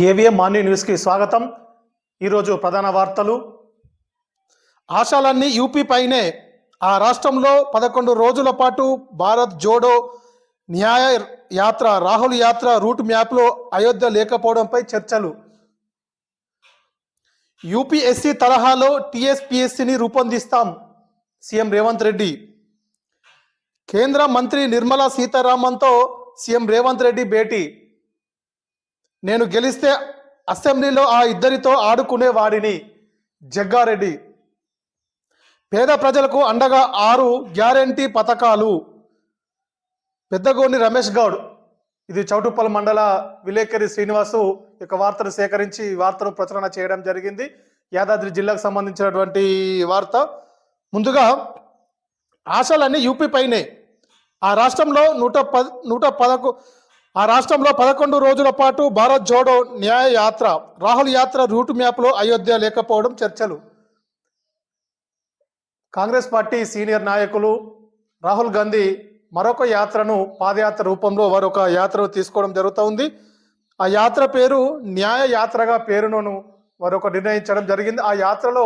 AVM morning న్యూస్కి స్వాగతం. ఈరోజు ప్రధాన వార్తలు. ఆశాలన్నీ యూపీ పైనే. ఆ రాష్ట్రంలో పదకొండు రోజుల పాటు భారత్ జోడో న్యాయ యాత్ర రాహుల్ యాత్ర రూట్ మ్యాప్లో అయోధ్య లేకపోవడంపై చర్చలు. యూపీఎస్సీ తరహాలో టీఎస్పిఎస్సిని రూపొందిస్తాం సీఎం రేవంత్ రెడ్డి. కేంద్ర మంత్రి నిర్మలా సీతారామన్తో సీఎం రేవంత్ రెడ్డి భేటీ. నేను గెలిస్తే అసెంబ్లీలో ఆ ఇద్దరితో ఆడుకునే వాడిని జగ్గారెడ్డి. పేద ప్రజలకు అండగా ఆరు గ్యారంటీ పథకాలు. పెద్దగోని రమేష్ గౌడ్. ఇది చౌటుప్పల్ మండల విలేకరి శ్రీనివాసు యొక్క వార్తను సేకరించి వార్తను ప్రచురణ చేయడం జరిగింది. యాదాద్రి జిల్లాకు సంబంధించినటువంటి వార్త. ముందుగా ఆశలన్నీ యూపీ పైనే. ఆ రాష్ట్రంలో నూట పద నూట పదకొ ఆ రాష్ట్రంలో పదకొండు రోజుల పాటు భారత్ జోడో న్యాయ యాత్ర రాహుల్ యాత్ర రూట్ మ్యాప్లో అయోధ్య లేకపోవడం చర్చలు. కాంగ్రెస్ పార్టీ సీనియర్ నాయకులు రాహుల్ గాంధీ మరొక యాత్రను పాదయాత్ర రూపంలో మరొక యాత్రను తీసుకోవడం జరుగుతూ ఉంది. ఆ యాత్ర పేరు న్యాయ యాత్రగా పేరును మరొక నిర్ణయించడం జరిగింది. ఆ యాత్రలో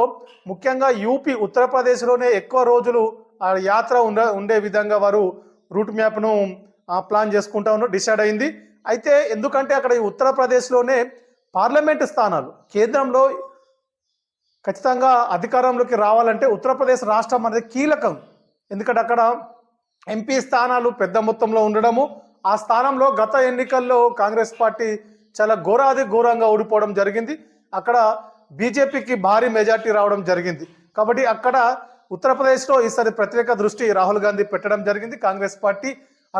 ముఖ్యంగా యూపీ ఉత్తరప్రదేశ్లోనే ఎక్కువ రోజులు ఆ యాత్ర ఉండ ఉండే విధంగా వారు రూట్ మ్యాప్ను ప్లాన్ చేసుకుంటా ఉన్నారు డిసైడ్ అయింది. అయితే ఎందుకంటే అక్కడ ఈ ఉత్తరప్రదేశ్లోనే పార్లమెంటు స్థానాలు కేంద్రంలో ఖచ్చితంగా అధికారంలోకి రావాలంటే ఉత్తరప్రదేశ్ రాష్ట్రం అనేది కీలకం. ఎందుకంటే అక్కడ ఎంపీ స్థానాలు పెద్ద మొత్తంలో ఉండడము ఆ స్థానంలో గత ఎన్నికల్లో కాంగ్రెస్ పార్టీ చాలా ఘోరాది ఘోరంగా ఓడిపోవడం జరిగింది. అక్కడ బీజేపీకి భారీ మెజార్టీ రావడం జరిగింది. కాబట్టి అక్కడ ఉత్తరప్రదేశ్లో ఈసారి ప్రత్యేక దృష్టి రాహుల్ గాంధీ పెట్టడం జరిగింది. కాంగ్రెస్ పార్టీ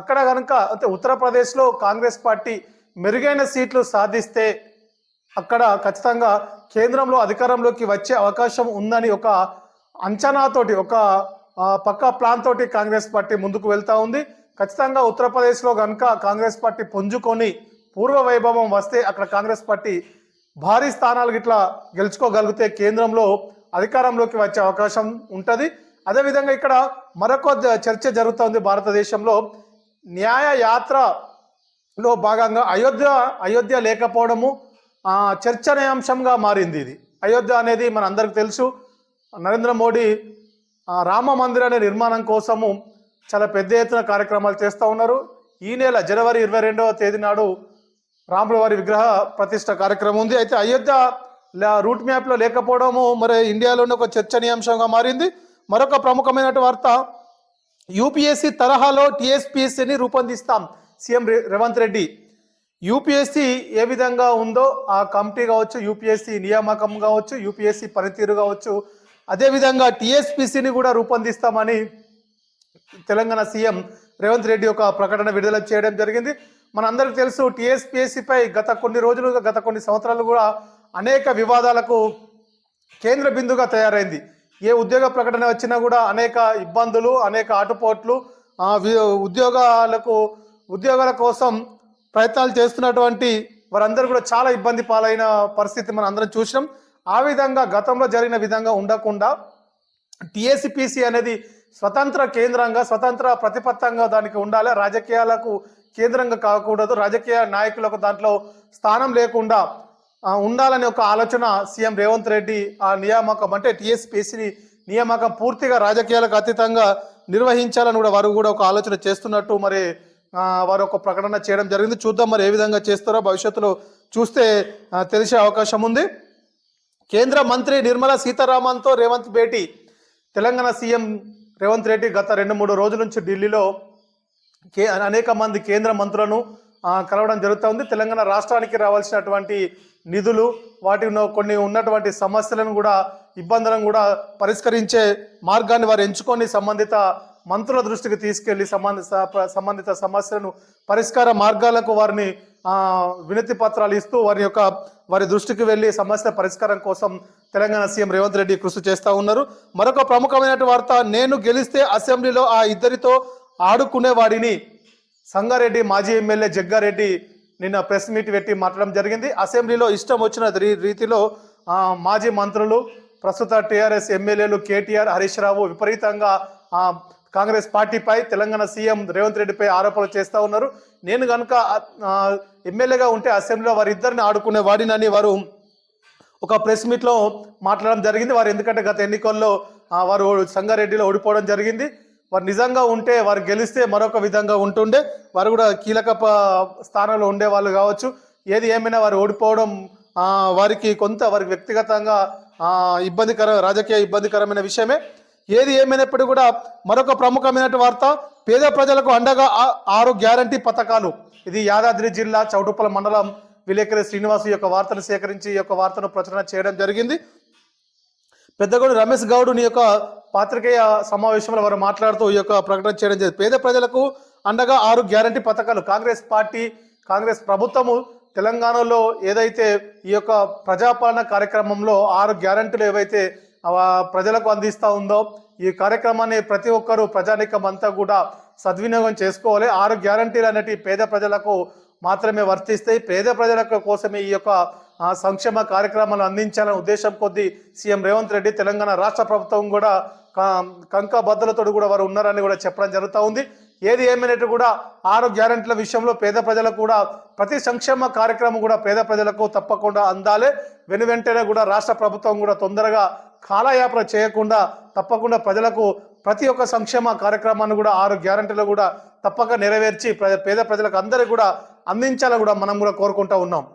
అక్కడ కనుక అంటే ఉత్తరప్రదేశ్లో కాంగ్రెస్ పార్టీ మెరుగైన సీట్లు సాధిస్తే అక్కడ ఖచ్చితంగా కేంద్రంలో అధికారంలోకి వచ్చే అవకాశం ఉందని ఒక అంచనాతోటి ఒక పక్కా ప్లాన్ తోటి కాంగ్రెస్ పార్టీ ముందుకు వెళ్తూ ఉంది. ఖచ్చితంగా ఉత్తరప్రదేశ్లో కనుక కాంగ్రెస్ పార్టీ పుంజుకొని పూర్వ వైభవం వస్తే అక్కడ కాంగ్రెస్ పార్టీ భారీ స్థానాలు గిట్లా గెలుచుకోగలిగితే కేంద్రంలో అధికారంలోకి వచ్చే అవకాశం ఉంటుంది. అదేవిధంగా ఇక్కడ మరొక చర్చ జరుగుతుంది భారతదేశంలో. న్యాయ యాత్రలో భాగంగా అయోధ్య అయోధ్య లేకపోవడము చర్చనీయాంశంగా మారింది ఇది. అయోధ్య అనేది మన అందరికి తెలుసు. నరేంద్ర మోడీ రామ మందిరాన్ని నిర్మాణం కోసము చాలా పెద్ద ఎత్తున కార్యక్రమాలు చేస్తూ ఉన్నారు. ఈ నెల జనవరి ఇరవై రెండవ తేదీ నాడు రాముల వారి విగ్రహ ప్రతిష్ట కార్యక్రమం ఉంది. అయితే అయోధ్య రూట్ మ్యాప్లో లేకపోవడము మరి ఇండియాలోనే ఒక చర్చనీయాంశంగా మారింది. మరొక ప్రముఖమైన వార్త యూపీఎస్సీ తరహాలో టీఎస్పీఎస్సీని రూపొందిస్తాం సీఎం రేవంత్ రెడ్డి. యూపీఎస్సీ ఏ విధంగా ఉందో ఆ కమిటీ కావచ్చు యూపీఎస్సీ నియామకం కావచ్చు యూపీఎస్సీ పనితీరు కావచ్చు అదేవిధంగా టీఎస్పీసీని కూడా రూపొందిస్తామని తెలంగాణ సీఎం రేవంత్ రెడ్డి ఒక ప్రకటన విడుదల చేయడం జరిగింది. మనందరికీ తెలుసు టీఎస్పీఎస్సీపై గత కొన్ని రోజులుగా గత కొన్ని సంవత్సరాలు కూడా అనేక వివాదాలకు కేంద్ర బిందుగా తయారైంది. ఏ ఉద్యోగ ప్రకటన వచ్చినా కూడా అనేక ఇబ్బందులు అనేక ఆటుపోట్లు ఉద్యోగాలకు ఉద్యోగాల కోసం ప్రయత్నాలు చేస్తున్నటువంటి వారందరూ కూడా చాలా ఇబ్బంది పాలైన పరిస్థితి మనం అందరం చూసినాం. ఆ విధంగా గతంలో జరిగిన విధంగా ఉండకుండా టిఎస్సిపిసి అనేది స్వతంత్ర కేంద్రంగా స్వతంత్ర ప్రతిపత్తంగా దానికి ఉండాలి. రాజకీయాలకు కేంద్రంగా కాకూడదు. రాజకీయ నాయకులకు దాంట్లో స్థానం లేకుండా ఉండాలనే ఒక ఆలోచన సీఎం రేవంత్ రెడ్డి ఆ నియామకం అంటే టీఎస్పీసీని నియామకం పూర్తిగా రాజకీయాలకు అతీతంగా నిర్వహించాలని కూడా వారు కూడా ఒక ఆలోచన చేస్తున్నట్టు మరి వారు ఒక ప్రకటన చేయడం జరిగింది. చూద్దాం మరి ఏ విధంగా చేస్తారో భవిష్యత్తులో చూస్తే తెలిసే అవకాశం ఉంది. కేంద్ర మంత్రి నిర్మలా సీతారామన్తో రేవంత్ భేటీ. తెలంగాణ సీఎం రేవంత్ రెడ్డి గత రెండు మూడు రోజుల నుంచి ఢిల్లీలో కే అనేక మంది కేంద్ర మంత్రులను కలవడం జరుగుతూ ఉంది. తెలంగాణ రాష్ట్రానికి రావాల్సినటువంటి నిధులు వాటి కొన్ని ఉన్నటువంటి సమస్యలను కూడా ఇబ్బందులను కూడా పరిష్కరించే మార్గాన్ని వారు ఎంచుకొని సంబంధిత మంత్రుల దృష్టికి తీసుకెళ్ళి సంబంధిత సంబంధిత సమస్యలను పరిష్కార మార్గాలకు వారిని వినతి పత్రాలు ఇస్తూ వారి యొక్క వారి దృష్టికి వెళ్ళి సమస్య పరిష్కారం కోసం తెలంగాణ సీఎం రేవంత్ రెడ్డి కృషి చేస్తూ ఉన్నారు. మరొక ప్రముఖమైన వార్త నేను గెలిస్తే అసెంబ్లీలో ఆ ఇద్దరితో ఆడుకునేవాడిని. సంగారెడ్డి మాజీ ఎమ్మెల్యే జగ్గారెడ్డి నిన్న ప్రెస్ మీట్ పెట్టి మాట్లాడడం జరిగింది. అసెంబ్లీలో ఇష్టం వచ్చిన రీ- రీతిలో మాజీ మంత్రులు ప్రస్తుత టీఆర్ఎస్ ఎమ్మెల్యేలు కేటీఆర్ హరీష్ రావు విపరీతంగా కాంగ్రెస్ పార్టీపై తెలంగాణ సీఎం రేవంత్ రెడ్డిపై ఆరోపణలు చేస్తూ ఉన్నారు. నేను కనుక ఎమ్మెల్యేగా ఉంటే అసెంబ్లీలో వారిద్దరిని ఆడుకునే వాడినని వారు ఒక ప్రెస్ మీట్లో మాట్లాడడం జరిగింది. వారు ఎందుకంటే గత ఎన్నికల్లో వారు సంగారెడ్డిలో ఓడిపోవడం జరిగింది. వారు నిజంగా ఉంటే వారు గెలిస్తే మరొక విధంగా ఉంటుండే. వారు కూడా కీలక స్థానంలో ఉండే వాళ్ళు కావచ్చు. ఏది ఏమైనా వారు ఓడిపోవడం వారికి కొంత వారికి వ్యక్తిగతంగా ఇబ్బందికర రాజకీయ ఇబ్బందికరమైన విషయమే. ఏది ఏమైనప్పటికీ కూడా మరొక ప్రముఖమైన వార్త పేద ప్రజలకు అండగా ఆ- ఆరు గ్యారంటీ పథకాలు. ఇది యాదాద్రి జిల్లా చౌటుప్పల మండలం విలేకరి శ్రీనివాస్ యొక్క వార్తను సేకరించి ఈ యొక్క వార్తను ప్రచురణ చేయడం జరిగింది. పెద్దగోడు రమేష్ గౌడ్ నీ యొక్క పాత్రికేయ సమావేశంలో వారు మాట్లాడుతూ ఈ యొక్క ప్రకటన చేయడం జరిగింది. పేద ప్రజలకు అండగా ఆరు గ్యారంటీ పథకాలు. కాంగ్రెస్ పార్టీ కాంగ్రెస్ ప్రభుత్వము తెలంగాణలో ఏదైతే ఈ యొక్క ప్రజాపాలన కార్యక్రమంలో ఆరు గ్యారంటీలు ఏవైతే ప్రజలకు అందిస్తూ ఉందో ఈ కార్యక్రమాన్ని ప్రతి ఒక్కరూ ప్రజానికం అంతా కూడా సద్వినియోగం చేసుకోవాలి. ఆరు గ్యారంటీలు అనేటి పేద ప్రజలకు మాత్రమే వర్తిస్తాయి. పేద ప్రజల కోసమే ఈ యొక్క సంక్షేమ కార్యక్రమాలు అందించాలనే ఉద్దేశం కొద్దీ సీఎం రేవంత్ రెడ్డి తెలంగాణ రాష్ట్ర ప్రభుత్వం కూడా కంక బద్దలతో కూడా వారు ఉన్నారని కూడా చెప్పడం జరుగుతూ ఉంది. ఏది ఏమైనట్టు కూడా ఆరు గ్యారెంటీల విషయంలో పేద ప్రజలకు కూడా ప్రతి సంక్షేమ కార్యక్రమం కూడా పేద ప్రజలకు తప్పకుండా అందాలి. వెను వెంటనే కూడా రాష్ట్ర ప్రభుత్వం కూడా తొందరగా కాలయాపన చేయకుండా తప్పకుండా ప్రజలకు ప్రతి ఒక్క సంక్షేమ కార్యక్రమాన్ని కూడా ఆరు గ్యారంటీలు కూడా తప్పక నెరవేర్చి ప్ర- పేద ప్రజలకు అందరికీ కూడా అందించాలని కూడా మనం కూడా కోరుకుంటా ఉన్నాం.